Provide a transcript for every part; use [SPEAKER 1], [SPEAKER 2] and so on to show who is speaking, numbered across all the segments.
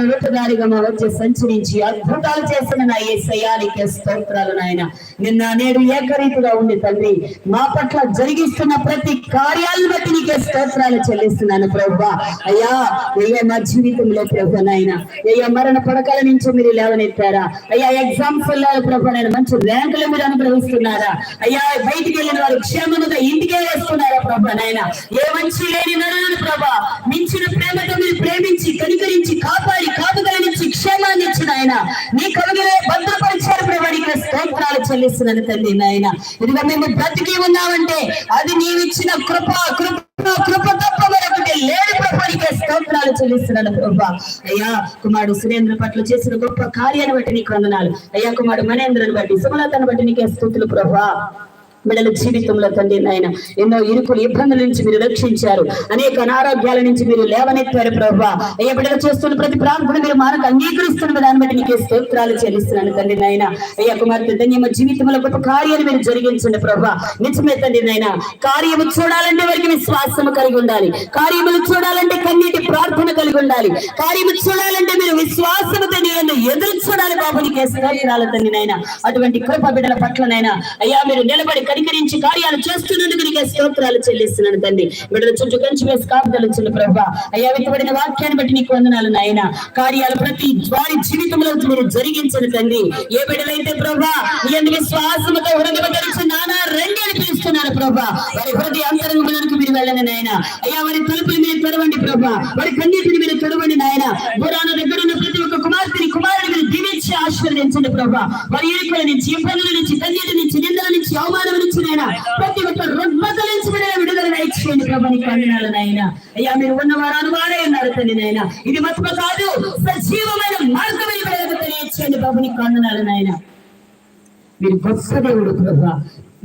[SPEAKER 1] తాను రూపదారిగా మా మధ్య సంచరించి అద్భుతాలు చేసిన నా ఏ సయానికి స్తోత్రాలు నాయన. నిన్న నేడు ఏకరీతిగా ఉండి తండ్రి మా పట్ల జరిగిస్తున్న ప్రతి కార్యాలను బట్టి నీకే స్తోత్రాలు చెల్లిస్తున్నాను ప్రభు అయ్యా అయ్యా మా జీవితంలో ప్రభు నాయన. అయ్యా మరణ పడకల నుంచి మీరు లేవనెత్తారా? అయ్యా ఎగ్జామ్స్ వెళ్ళాలి ప్రభు నేను మంచి ర్యాంకులు మీరు అనుగ్రహిస్తున్నారా? అయ్యా బయటికి వెళ్ళిన వారు క్షేమముగా ఇంటికే వేస్తున్నారా ప్రభు నాయన? ఏ మంచి లేని నరులను ప్రభా మించిన ప్రేమతో మీరు ప్రేమి చెల్లిస్తున్నాను తండ్రి నాయన. ఇదిగో మేము బ్రతికి ఉన్నామంటే అది నీవిచ్చిన కృప కృప కృప తప్ప మరొకటి లేని ప్రభా స్తోత్రాలు చెల్లిస్తున్నాను ప్రభా. అయ్యా కుమారుడు సురేంద్ర పట్ల చేసిన గొప్ప కార్యాన్ని బట్టి నీకు వందనాలు. అయ్యా కుమారుడు మనేంద్రని బట్టి సుమలతను బట్టి నీకే స్థుతులు ప్రభా. బిడ్డల జీవితంలో తండ్రి నాయన. ఎన్నో ఇరుకులు ఇబ్బందుల నుంచి మీరు రక్షించారు. అనేక అనారోగ్యాల నుంచి మీరు లేవనెత్తారు ప్రభా. అయ్యా బిడ్డలు చేస్తున్న ప్రతి ప్రార్థన మీరు మానకు అంగీకరిస్తున్న దాన్ని బట్టి నీకే స్తోత్రాలు చెల్లిస్తున్నాను తండ్రి నాయన. అయ్యా కుమార్తె ధన్యమ. జీవితంలో గొప్ప కార్యాలు మీరు జరిగించండి ప్రభా. నిజమే తండ్రి నాయన. కార్యము చూడాలంటే వారికి విశ్వాసము కలిగి ఉండాలి. కార్యములు చూడాలంటే కన్నీటి ప్రార్థన కలిగి ఉండాలి. కార్యము చూడాలంటే మీరు విశ్వాసము తండ్రి ఎదురు చూడాలి బాబు. నీకే స్తోత్రాలు తండ్రి నాయన. అటువంటి కృప బిడ్డల పట్లనైనా అయ్యా మీరు నిలబడి కనికరించి కార్యాలు చేస్తున్నందుకు నీకే స్తోత్రాలు చెల్లిస్తున్నాను తండ్రి. బిడ్డల చుట్టూ కంచి వేసి కాపుదలు ఇచ్చిన ప్రభా. అయ్యా వెతుబడిన వాక్యాన్ని బట్టి నీకు వందనాలు నాయన. కార్యాలు ప్రతి వారి జీవితంలో మీరు జరిగించిన తండ్రి. ఏ బిడ్డలైతే ప్రభా నీ అందు విశ్వాసముతో హృదయపరిచి నానా రండి అని పిలుస్తున్నాను ప్రభా. వారి హృదయ అంతరంగంలోకి మీరు వెళ్ళండి నాయన. అయ్యా వారి తలుపులు మీరు తెరవండి ప్రభా. వారి కన్నీటిని మీరు తెరవండి నాయన. పురాణ దగ్గర ఉన్న ప్రతి ఒక్క కుమార్తెని కుమారుని దీవించి ఆశీర్వదించండి ప్రభా. వారి ఇరుకుల నుంచి ఇబ్బందుల నుంచి కన్నీటి నుంచి నిందల నుంచి అవమానం నుంచి నైనా ప్రతి ఒక్క రుగ్మతల నుంచి విడుదల విడుదల దయచేయండి ప్రభా నీకు వందనాలు నాయన అయ్యా మీరు ఉన్న వారాను వాడే ఉన్నారు తండ్రి నాయన ఇది మత్మ కాదు సజీవమైన మార్గమని తెలియచేయండి ప్రభు నీకు వందనాలు నాయన మీరు గొప్ప దేవుడు ప్రభా.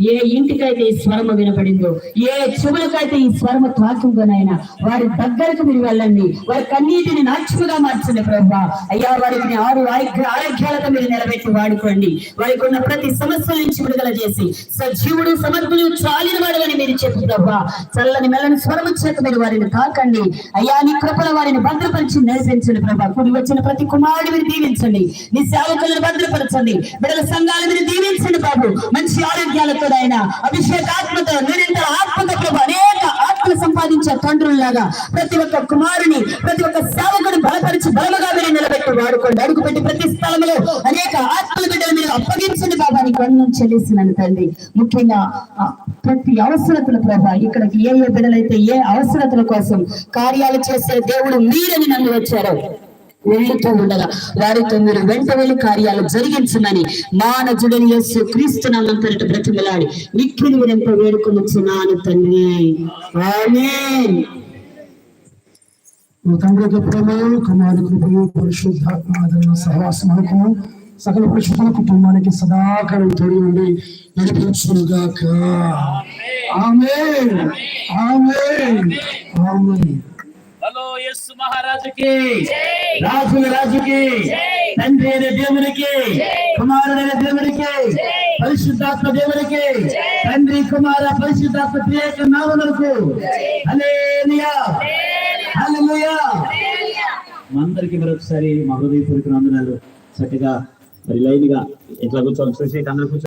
[SPEAKER 1] ఏ ఇంటికైతే ఈ స్వరము వినపడిందో ఏ చెవులకైతే ఈ స్వరము తాకిందోనైనా వారి దగ్గరకు మీరు వెళ్ళండి. వారి కన్నీటిని నాచుకుగా మార్చండి ప్రభా. అయ్యా వారికి ఆరు ఆరోగ్య ఆరోగ్యాలతో మీరు నిలబెట్టి వాడుకోండి. వారికి ఉన్న ప్రతి సమస్య నుంచి విడుదల చేసి సజీవుడు సమర్థుడు చాలిన వాడని మీరు చెప్పు ప్రభా. చల్లని మెల్లని స్వరము చేత మీరు వారిని తాకండి. అయ్యా నీ కృపల వారిని భద్రపరిచి నడిపించండి ప్రభా. కుడి వచ్చిన ప్రతి కుమారుడు మీరు దీవించండి. నీ సేవకులను భద్రపరచండి. బిడ్డల సంఘాలు మీరు దీవించండి బాబు మంచి ఆరోగ్యాలతో ఆయన అభిషేకాత్మతో నిరంతర ఆత్మతో ప్రభు అనేక ఆత్మలు సంపాదించే తండ్రుల్లాగా ప్రతి ఒక్క కుమారుని ప్రతి ఒక్క సేవకుడు బలపరిచి బలముగా మీరు నిలబెట్టి వాడుకోండి. అడుగుపెట్టి ప్రతి స్థలంలో అనేక ఆత్మల బిడ్డలు మీరు అప్పగించండి బాబా నీకు వందనం చెల్లిస్తున్నాను తండ్రి. ముఖ్యంగా ప్రతి అవసరతల ప్రభా ఇక్కడ ఏ ఏ బిడ్డలైతే ఏ అవసరతల కోసం కార్యాలు చేసే దేవుడు మీరని నన్ను వచ్చారు వెళ్తూ ఉండగా వారితో మీరు వెంట వెళ్ళి కార్యాలు జరిగించమని మానజుడని యేసు క్రీస్తు నామంతటి బ్రతిమలాడి మిక్కిలి వినంత వేడుకొనుచున్నాను తండ్రి. ఆమేన్.
[SPEAKER 2] తండ్రి యొక్క కుమారు కుమారుడి కృపయు పరిశుద్ధాత్మ ఆదరణ సహవాసం సకల పరిశుద్ధుల కుటుంబానికి సదాకాలం తోడి ఉండి నడిపించుగాక ఆమె ఆమె ఆమె
[SPEAKER 3] హలో యస్సు మహారాజుకి. రాజుల రాజుకి. తండ్రి అయిన దేవునికి. కుమారుడైన దేవునికి. పరిశుద్ధాత్మ దేవునికి. తండ్రి కుమార పరిశుద్ధాత్మ ప్రియేక నామములకు హల్లెలూయా. హల్లెలూయా. అందరికి మరొకసారి మా హృదయపూర్వక వందనాలు. చక్కగా మరి లైన్గా ఇట్లా కూర్చోవాలి. చూసి అందరూ కూర్చో